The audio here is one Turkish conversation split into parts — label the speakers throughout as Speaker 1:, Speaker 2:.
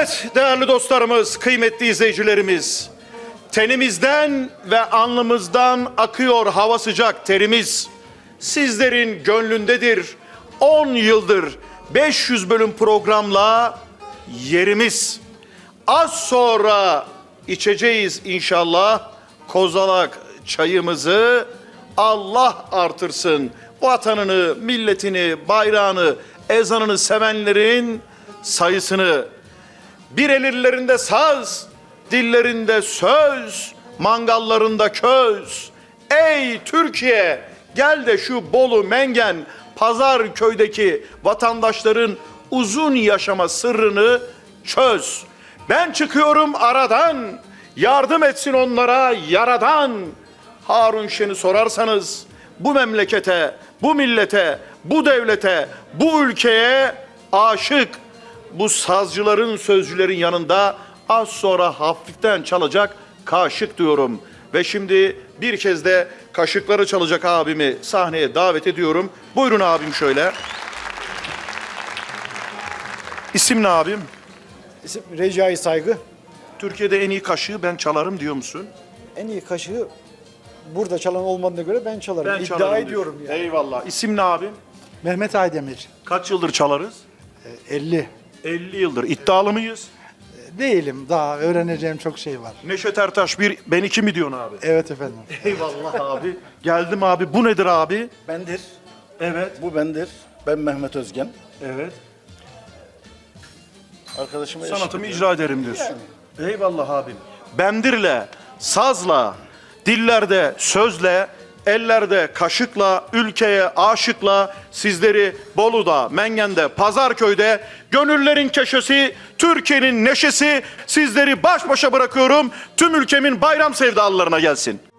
Speaker 1: Evet değerli dostlarımız, kıymetli izleyicilerimiz. Tenimizden ve alnımızdan akıyor hava sıcak terimiz. Sizlerin gönlündedir 10 yıldır 500 bölüm programla yerimiz. Az sonra içeceğiz inşallah kozalak çayımızı. Allah artırsın vatanını, milletini, bayrağını, ezanını sevenlerin sayısını. Bir ellerinde saz, dillerinde söz, mangallarında köz. Ey Türkiye, gel de şu Bolu, Mengen, Pazar köydeki vatandaşların uzun yaşama sırrını çöz. Ben çıkıyorum aradan, yardım etsin onlara yaradan. Harun Şen'i sorarsanız bu memlekete, bu millete, bu devlete, bu ülkeye aşık. Bu sazcıların sözcülerin yanında az sonra hafiften çalacak kaşık diyorum. Ve şimdi bir kez de kaşıkları çalacak abimi sahneye davet ediyorum. Buyurun abim şöyle. İsim ne abim?
Speaker 2: İsim Recai Saygı.
Speaker 1: Türkiye'de en iyi kaşığı ben çalarım diyor musun?
Speaker 2: En iyi kaşığı burada çalan olmadığına göre ben çalarım.
Speaker 1: Ben
Speaker 2: İddia
Speaker 1: çalarım
Speaker 2: ediyorum
Speaker 1: diyorsun.
Speaker 2: yani.
Speaker 1: Eyvallah. İsim ne abim?
Speaker 3: Mehmet Aydemir.
Speaker 1: Kaç yıldır çalarız?
Speaker 3: e, 50.
Speaker 1: 50 yıldır. İddialı mıyız?
Speaker 3: Değilim. Daha öğreneceğim çok şey var.
Speaker 1: Neşet Ertaş bir, ben iki mi diyorsun abi?
Speaker 3: Evet efendim.
Speaker 1: Eyvallah abi. Geldim abi. Bu nedir abi?
Speaker 4: Bendir.
Speaker 1: Evet.
Speaker 4: Bu bendir. Ben Mehmet Özgen.
Speaker 1: Evet.
Speaker 4: Arkadaşıma eşlik
Speaker 1: Sanatımı
Speaker 4: ediyorum.
Speaker 1: icra ederim diyorsun. Eyvallah abim. Bendirle, sazla, dillerde sözle, ellerde kaşıkla, ülkeye aşıkla sizleri Bolu'da, Mengen'de, Pazarköy'de gönüllerin keşesi, Türkiye'nin neşesi sizleri baş başa bırakıyorum. Tüm ülkemin bayram sevdalılarına gelsin.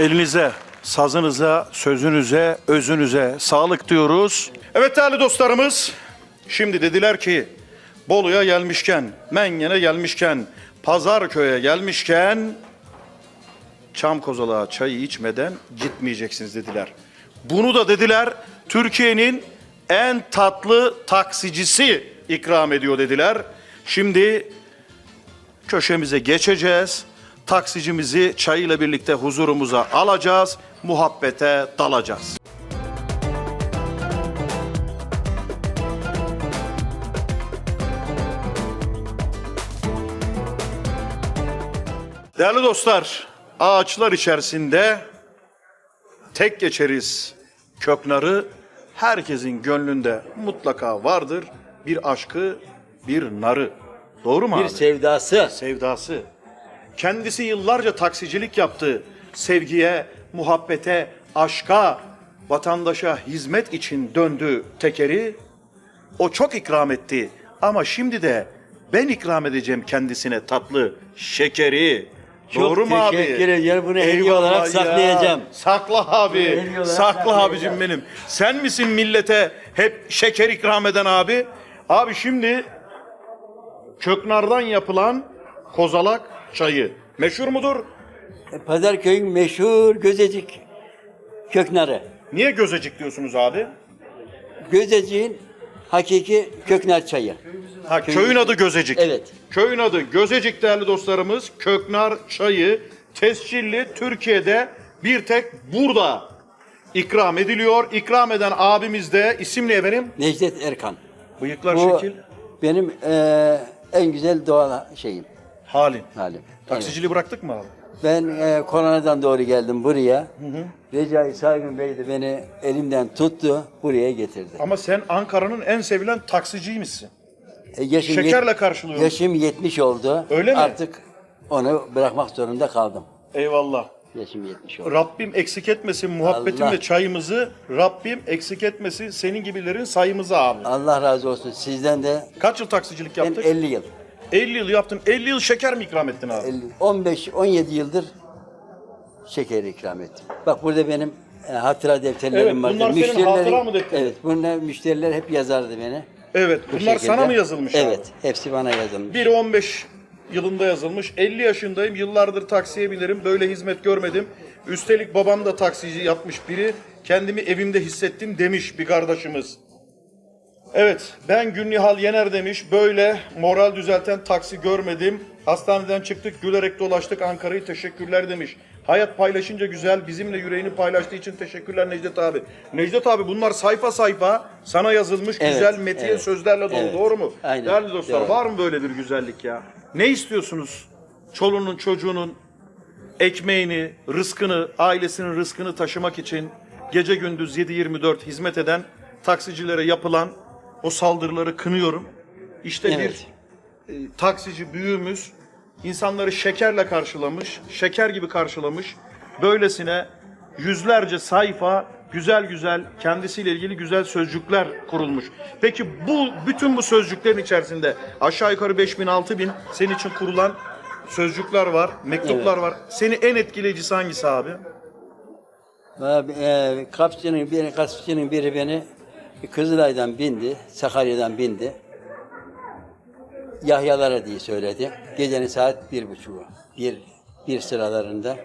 Speaker 1: Elinize, sazınıza, sözünüze, özünüze sağlık diyoruz. Evet değerli dostlarımız, şimdi dediler ki Bolu'ya gelmişken, Mengen'e gelmişken, Pazarköy'e gelmişken çam kozalağı çayı içmeden gitmeyeceksiniz dediler. Bunu da dediler Türkiye'nin en tatlı taksicisi ikram ediyor dediler. Şimdi köşemize geçeceğiz. Taksicimizi çayıyla birlikte huzurumuza alacağız. Muhabbete dalacağız. Değerli dostlar, ağaçlar içerisinde tek geçeriz köknarı herkesin gönlünde mutlaka vardır. Bir aşkı, bir narı. Doğru mu
Speaker 5: Bir
Speaker 1: abi?
Speaker 5: sevdası.
Speaker 1: sevdası. Kendisi yıllarca taksicilik yaptı. Sevgiye, muhabbete, aşka, vatandaşa hizmet için döndü tekeri. O çok ikram etti. Ama şimdi de ben ikram edeceğim kendisine tatlı şekeri.
Speaker 5: Çok
Speaker 1: Doğru mu abi?
Speaker 5: teşekkür ediyorum. Bunu hediye
Speaker 1: Eyvallah
Speaker 5: olarak
Speaker 1: ya.
Speaker 5: saklayacağım.
Speaker 1: Sakla abi.
Speaker 5: hediye olarak
Speaker 1: Sakla
Speaker 5: saklayacağım.
Speaker 1: abicim benim. Sen misin millete hep şeker ikram eden abi? Abi şimdi köknardan yapılan kozalak çayı meşhur mudur?
Speaker 5: E, Pazarköy'ün meşhur gözecik köknarı.
Speaker 1: Niye gözecik diyorsunuz abi?
Speaker 5: Gözeciğin hakiki köknar çayı.
Speaker 1: Ha köyün adı Gözecik.
Speaker 5: Evet.
Speaker 1: Köyün adı Gözecik değerli dostlarımız. Köknar çayı tescilli Türkiye'de bir tek burada ikram ediliyor. İkram eden abimiz de isimli efendim.
Speaker 5: Necdet Erkan.
Speaker 1: Bıyıklar
Speaker 5: Bu
Speaker 1: şekil.
Speaker 5: benim e, en güzel doğal şeyim,
Speaker 1: Halin.
Speaker 5: halim.
Speaker 1: Taksiciliği bıraktık mı abi?
Speaker 5: Ben e, koronadan doğru geldim buraya. Recai Saygın Bey de beni elimden tuttu, buraya getirdi.
Speaker 1: Ama sen Ankara'nın en sevilen taksiciymişsin.
Speaker 5: E, yaşım
Speaker 1: Şekerle karşılıyorum.
Speaker 5: Yaşım 70 oldu.
Speaker 1: Öyle mi?
Speaker 5: Artık onu bırakmak zorunda kaldım.
Speaker 1: Eyvallah.
Speaker 5: Yaşım 70 oldu.
Speaker 1: Rabbim eksik etmesin muhabbetin
Speaker 5: Allah.
Speaker 1: ve çayımızı. Rabbim eksik etmesin senin gibilerin sayımızı abi.
Speaker 5: Allah razı olsun. Sizden de
Speaker 1: Kaç yıl taksicilik
Speaker 5: ben
Speaker 1: yaptık?
Speaker 5: 50 yıl.
Speaker 1: 50 yıl yaptın. 50 yıl şeker mi ikram ettin abi?
Speaker 5: 50, 15 17 yıldır şeker ikram ettim. Bak burada benim e, hatıra defterlerim
Speaker 1: Evet,
Speaker 5: vardı.
Speaker 1: bunlar senin hatıra mı defterin?
Speaker 5: Evet, bunlar müşteriler hep yazardı beni.
Speaker 1: Evet.
Speaker 5: Bu
Speaker 1: Bunlar
Speaker 5: şekilde.
Speaker 1: sana mı yazılmış abi?
Speaker 5: Evet, hepsi bana yazılmış.
Speaker 1: Biri 15 yılında yazılmış. 50 yaşındayım. Yıllardır taksiye binerim. Böyle hizmet görmedim. Üstelik babam da taksici yapmış biri. Kendimi evimde hissettim demiş bir kardeşimiz. Evet, ben Günnihal Yener demiş. Böyle moral düzelten taksi görmedim. Hastaneden çıktık, gülerek dolaştık Ankara'yı. Teşekkürler demiş. Hayat paylaşınca güzel. Bizimle yüreğini paylaştığı için teşekkürler Necdet abi. Necdet abi bunlar sayfa sayfa sana yazılmış
Speaker 5: Evet,
Speaker 1: güzel metiye
Speaker 5: evet,
Speaker 1: sözlerle dolu.
Speaker 5: evet.
Speaker 1: Doğru mu?
Speaker 5: Aynen,
Speaker 1: Değerli dostlar
Speaker 5: doğru.
Speaker 1: var mı böyle bir güzellik ya? Ne istiyorsunuz? Çoluğunun çocuğunun ekmeğini, rızkını, ailesinin rızkını taşımak için gece gündüz 7-24 hizmet eden taksicilere yapılan o saldırıları kınıyorum. İşte
Speaker 5: Evet.
Speaker 1: bir e, taksici büyüğümüz insanları şekerle karşılamış, şeker gibi karşılamış. Böylesine yüzlerce sayfa güzel güzel kendisiyle ilgili güzel sözcükler kurulmuş. Peki bu bütün bu sözcüklerin içerisinde aşağı yukarı 5000 6000 senin için kurulan sözcükler var, mektuplar var. Seni en etkileyicisi hangisi abi?
Speaker 5: Abi, e, kapçının biri, kapçının biri beni Kızılay'dan bindi, Sakarya'dan bindi. Yahyalara diye söyledi. Gecenin saat bir buçuğu, bir, bir sıralarında.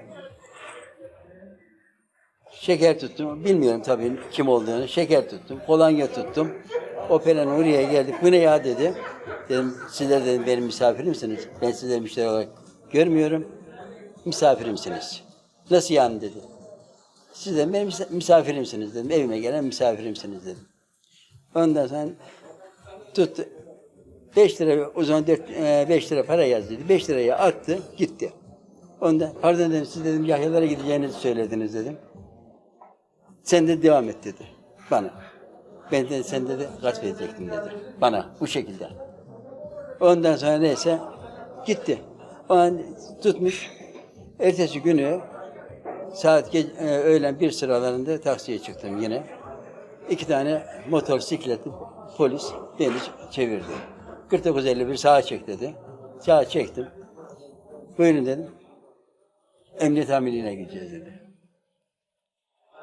Speaker 5: Şeker tuttum, bilmiyorum tabii kim olduğunu. Şeker tuttum, kolonya tuttum. Operanın oraya geldik. Bu ne ya dedi. Dedim, sizler dedim benim misafirimsiniz. Ben sizleri müşteri olarak görmüyorum. Misafirimsiniz. Nasıl yani dedi. Siz de benim misa- misafirimsiniz dedim. Evime gelen misafirimsiniz dedim. Ondan sonra tuttu. 5 lira o zaman 5 lira para yaz dedi. 5 liraya attı gitti. Ondan pardon dedim siz dedim Yahyalara gideceğinizi söylediniz dedim. Sen de devam et dedi bana. Ben de sen dedi gasp edecektim dedi. Bana bu şekilde. Ondan sonra neyse gitti. O an tutmuş. Ertesi günü Saat ge- e, öğlen bir sıralarında taksiye çıktım yine. İki tane motosikletli polis beni çevirdi. 4951 sağa çek dedi. Sağa çektim. Buyurun dedim. Emniyet amirliğine gideceğiz dedi.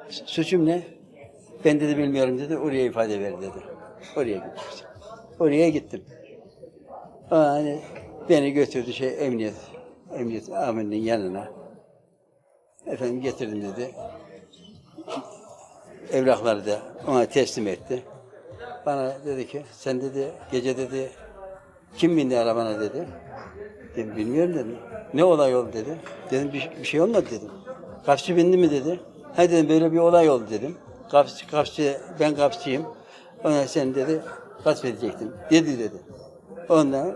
Speaker 5: Suçum ne? Ben dedi bilmiyorum dedi. Oraya ifade ver dedi. Oraya gittim. Oraya gittim. O hani beni götürdü şey emniyet. Emniyet amirinin yanına. Efendim getirdim dedi. Evrakları da ona teslim etti. Bana dedi ki sen dedi gece dedi kim bindi arabana dedi. Dedim bilmiyorum dedim. Ne olay oldu dedi. Dedim bir, bir şey olmadı dedim. Kapçı bindi mi dedi. Ha dedim böyle bir olay oldu dedim. Kapçı, kapçı ben kapçıyım. Ona sen dedi gasp edecektim. Dedi dedi. Ondan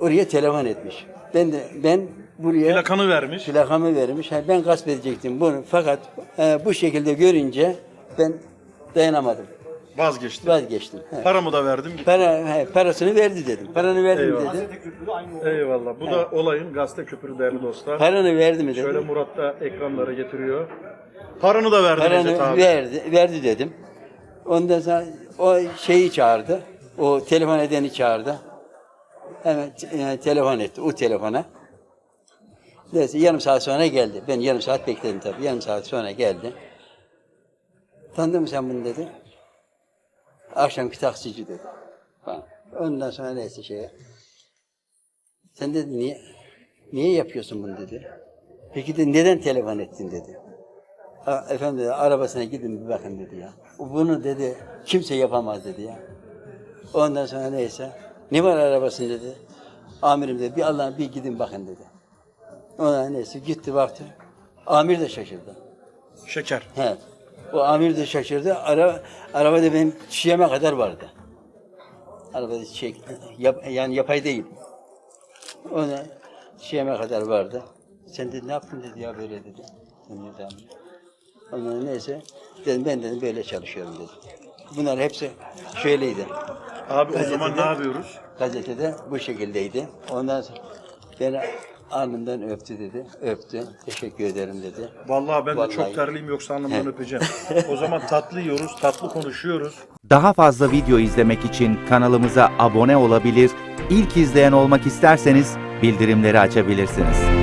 Speaker 5: oraya telefon etmiş. Ben de ben buraya
Speaker 1: Plakanı vermiş.
Speaker 5: plakamı vermiş. Ha, ben gasp edecektim bunu. Fakat e, bu şekilde görünce ben dayanamadım.
Speaker 1: Vazgeçti.
Speaker 5: Vazgeçtim. He.
Speaker 1: Paramı da verdim. gitti.
Speaker 5: Para, he, parasını verdi dedim. Paranı verdim
Speaker 1: Eyvallah.
Speaker 5: dedi.
Speaker 1: Eyvallah. Bu da olayın gazete küpürü değerli dostlar.
Speaker 5: Paranı verdi mi dedi.
Speaker 1: Şöyle Murat da ekranlara getiriyor. Paranı da verdi Necdet
Speaker 5: Paranı
Speaker 1: abi.
Speaker 5: verdi, verdi dedim. Ondan sonra o şeyi çağırdı. O telefon edeni çağırdı. Hemen te- e, telefon etti o telefona. Neyse yarım saat sonra geldi. Ben yarım saat bekledim tabii. Yarım saat sonra geldi. Tanıdın mı sen bunu dedi. Akşamki taksici dedi. Falan. Ondan sonra neyse şey. Sen dedi niye niye yapıyorsun bunu dedi. Peki de neden telefon ettin dedi. Efendim dedi, arabasına gidin bir bakın dedi ya. Bunu dedi kimse yapamaz dedi ya. Ondan sonra neyse. Ne var arabasında dedi. Amirim dedi bir Allah'ın bir gidin bakın dedi. Ondan neyse gitti baktı. Amir de şaşırdı.
Speaker 1: Şeker.
Speaker 5: He. O amir de şaşırdı. Ara, arabada benim çiğeme kadar vardı. Arabada şey, yap, yani yapay değil. Ona çiğeme kadar vardı. Sen dedi ne yaptın dedi ya böyle dedi. Ondan neyse dedim ben dedim böyle çalışıyorum dedi. Bunlar hepsi şöyleydi.
Speaker 1: Abi o zaman ne yapıyoruz?
Speaker 5: Gazetede bu şekildeydi. Ondan sonra beni alnımdan öptü dedi. Öptü. Teşekkür ederim dedi.
Speaker 1: Vallahi ben de
Speaker 5: Vallahi.
Speaker 1: çok terliyim yoksa alnımdan öpeceğim. o zaman tatlı yiyoruz, tatlı konuşuyoruz.
Speaker 6: Daha fazla video izlemek için kanalımıza abone olabilir, ilk izleyen olmak isterseniz bildirimleri açabilirsiniz.